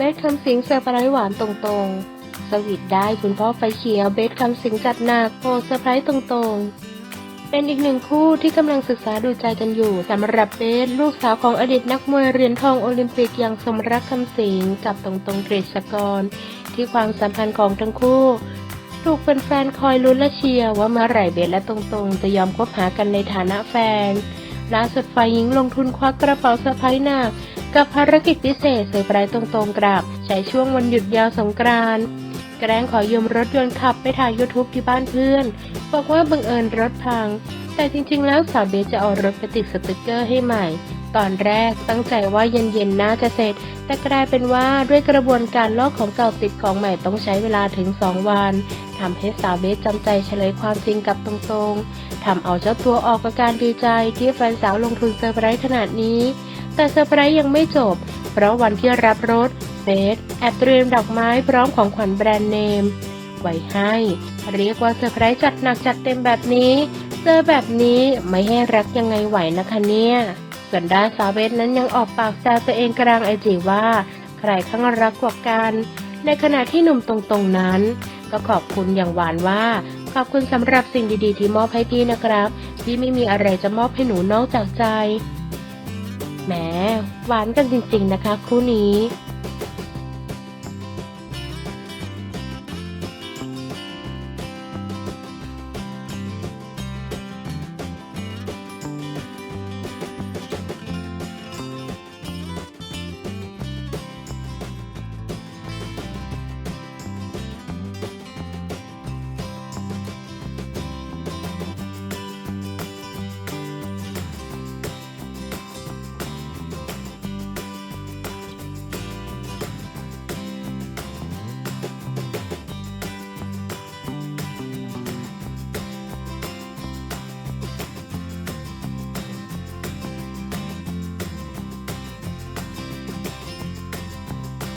เบสคำสิงเซอร์ไพรส์หวานตรงๆ สวีทได้คุณพ่อไฟเขียวเบสคำสิงจัดหนักโพเซอร์ไพรส์ตรงๆ เป็นอีกหนึ่งคู่ที่กำลังศึกษาดูใจกันอยู่สำหรับเบสลูกสาวของอดีตนักมวยเหรียญทองโอลิมปิกอย่างสมรักคำสิงกับตรงๆเกรษกร ที่ความสัมพันธ์ของทั้งคู่ถูกแฟนๆคอยลุ้นและเชียร์ว่าเมื่อไหร่เบสและตรงๆ จะยอมคบหากันในฐานะแฟนล่าสุดฝ่ายหญิงลงทุนควักกระเป๋าสะพายหนัก กับภารกิจพิเศษเซอร์ไพรส์ตรงๆกลับ ใช้ช่วงวันหยุดยาวสงกรานต์แกล้งขอยืมรถยนต์ขับไปถ่ายยูทูบที่บ้านเพื่อน บอกว่าบังเอิญรถพัง แต่จริงๆ แล้วสาวเบสจะเอารถไปติดสติกเกอร์ให้ใหม่ ตอนแรกตั้งใจว่าเย็นๆ น่าจะเสร็จ แต่กลายเป็นว่าด้วยกระบวนการลอกของเก่าติดของใหม่ต้องใช้เวลาถึง 2 วันทำให้สาวเบสจำใจเฉลยความจริงกับตรงๆทำเอาเจ้าตัวออกอาการดีใจที่แฟนสาวลงทุนเซอร์ไพรส์ขนาดนี้ แต่เซอร์ไพรส์ยังไม่จบ เพราะวันที่รับรถเบสแอบเตรียมดอกไม้พร้อมของขวัญแบรนด์เนม ไว้ให้ เรียกว่าเซอร์ไพรส์จัดหนักจัดเต็มแบบนี้ เจอแบบนี้ไม่ให้รักยังไงไหวนะคะเนี่ยส่วนด้านสาวเบสนั้นยังออกปากแซวตัวเองกลางไอจีว่า ใครข้างรักกว่ากัน ในขณะที่หนุ่มตรงๆนั้น ก็ขอบคุณอย่างหวานว่า ขอบคุณสำหรับสิ่งดีๆที่มอบให้พี่นะครับ พี่ไม่มีอะไรจะมอบให้หนูนอกจากใจ แหมหวานกันจริงๆนะคะคู่นี้